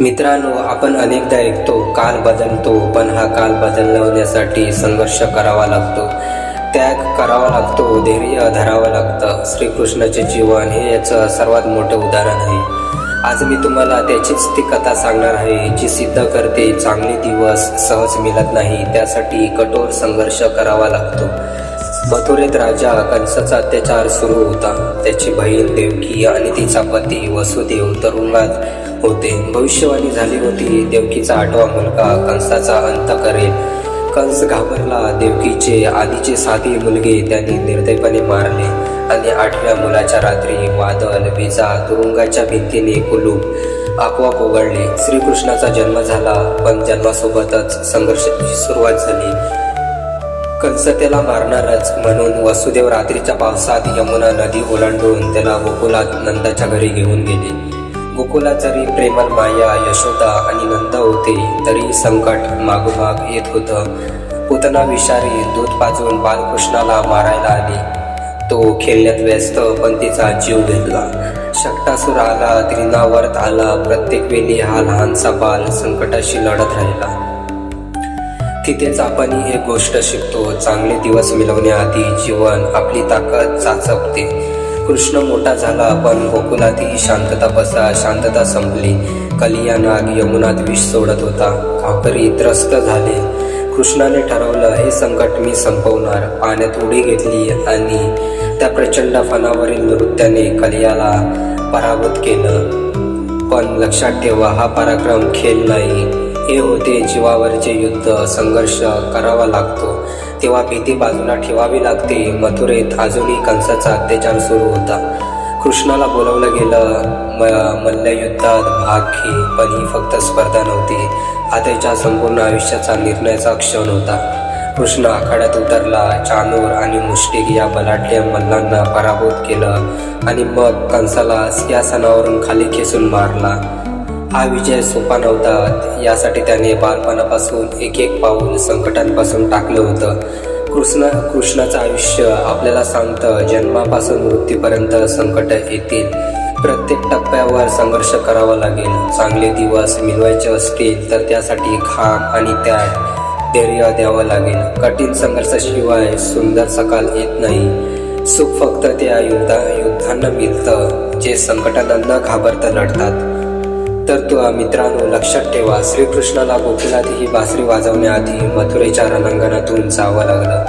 मित्रांनो आपण अनेकदा ऐकतो काल बदलतो पण हा काल बदलवण्यासाठी संघर्ष करावा लागतो. त्याग करावा लागतो धैर्य धरावं लागतं. श्रीकृष्णाचे जीवन हे याचं सर्वात मोठं उदाहरण आहे. आज मी तुम्हाला त्याचीच ती कथा सांगणार आहे जी सिद्ध करते चांगले दिवस सहज मिळत नाही त्यासाठी कठोर संघर्ष करावा लागतो. मथुरेत राजा कंसाचा अत्याचार सुरू होता. त्याची बहीण देवकी आणि तिचा पती वसुदेव तुरुंगात होते. भविष्यवाणी झाली होती. देवकीचा आठवा मुलगा कंसाचा अंत करेल. कंस घाबरला. देवकीचे आधीचे साधी मुलगे त्यांनी निर्दयपणे मारले. आणि आठव्या मुलाच्या रात्री वादळ विजा तुरुंगाच्या भिंतीने कुलूप आपोआप उघडले श्रीकृष्णाचा जन्म झाला पण जन्मासोबतच संघर्षाची सुरुवात झाली. कंस त्याला मारणारच. म्हणून वसुदेव रात्रीच्या पावसात यमुना नदी ओलांडून त्याला गोकुलात नंदाच्या घरी घेऊन गेले. गोकुलात जरी प्रेमल माया यशोदा आणि नंद होते तरी संकट मागोमाग येत होतं. पुतना विषारी दूध पाजून बालकृष्णाला मारायला आली. तो खेळण्यात व्यस्त पण तिचा जीव घेतला शक्टासूर आला त्रिनावर्त आला प्रत्येक वेळी हा लहानसा बाल संकटाशी लढत राहिला. तिथेच आपण एक गोष्ट शिकतो चांगले दिवस मिळवण्याआधी जीवन आपली ताकद चाचपते. कृष्ण मोठा झाला. पण गोकुलातही शांतता बसा. शांतता संपली. कलिया नाग यमुनात विष सोडत होता. गावकरी त्रस्त झाले. कृष्णाने ठरवलं हे संकट मी संपवणार. पाण्यात उडी घेतली आणि त्या प्रचंड फणावरील नृत्याने कलियाला पराभूत केलं. पण लक्षात ठेवा हा पराक्रम खेळ नाही. हे होते जीवावरचे युद्ध संघर्ष करावा लागतो. तेव्हा भीती बाजूला ठेवावी लागते. मथुरेत अजूनही कंसाचा अत्याचार सुरू होता. कृष्णाला बोलवलं गेलं म मल्लयुद्धात भाग घे पण ही फक्त स्पर्धा नव्हती. हा त्याच्या संपूर्ण आयुष्याचा निर्णयाचा क्षण होता. कृष्ण आखाड्यात उतरला चानूर आणि मुष्टिक या बलाढ्य मल्लांना पराभूत केलं आणि मग कंसाला सिंहासनावरून खाली खेचून मारला. हा विजय सोपा नव्हता. यासाठी त्याने बालपणापासून एक एक पाऊल संकटांपासून टाकलं होतं. कृष्ण कृष्णाचं आयुष्य आपल्याला सांगतं जन्मापासून मृत्यूपर्यंत संकट येतील. प्रत्येक टप्प्यावर संघर्ष करावा लागेल. चांगले दिवस मिळवायचे असतील तर त्यासाठी खाम आणि त्याग धैर्य द्यावं लागेल. कठीण संघर्षाशिवाय सुंदर सकाळ येत नाही. सुख फक्त त्या युद्धा युद्धांना मिळतं. जे संकटांना न घाबरता लढतात. तर तू मित्रांनो लक्षात ठेवा श्रीकृष्णाला गोकुलात ही बासरी वाजवण्याआधी मथुरेच्या रणांगणातून जावं लागलं.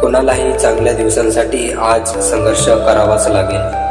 कोणालाही चांगल्या दिवसांसाठी आज संघर्ष करावाच लागेल.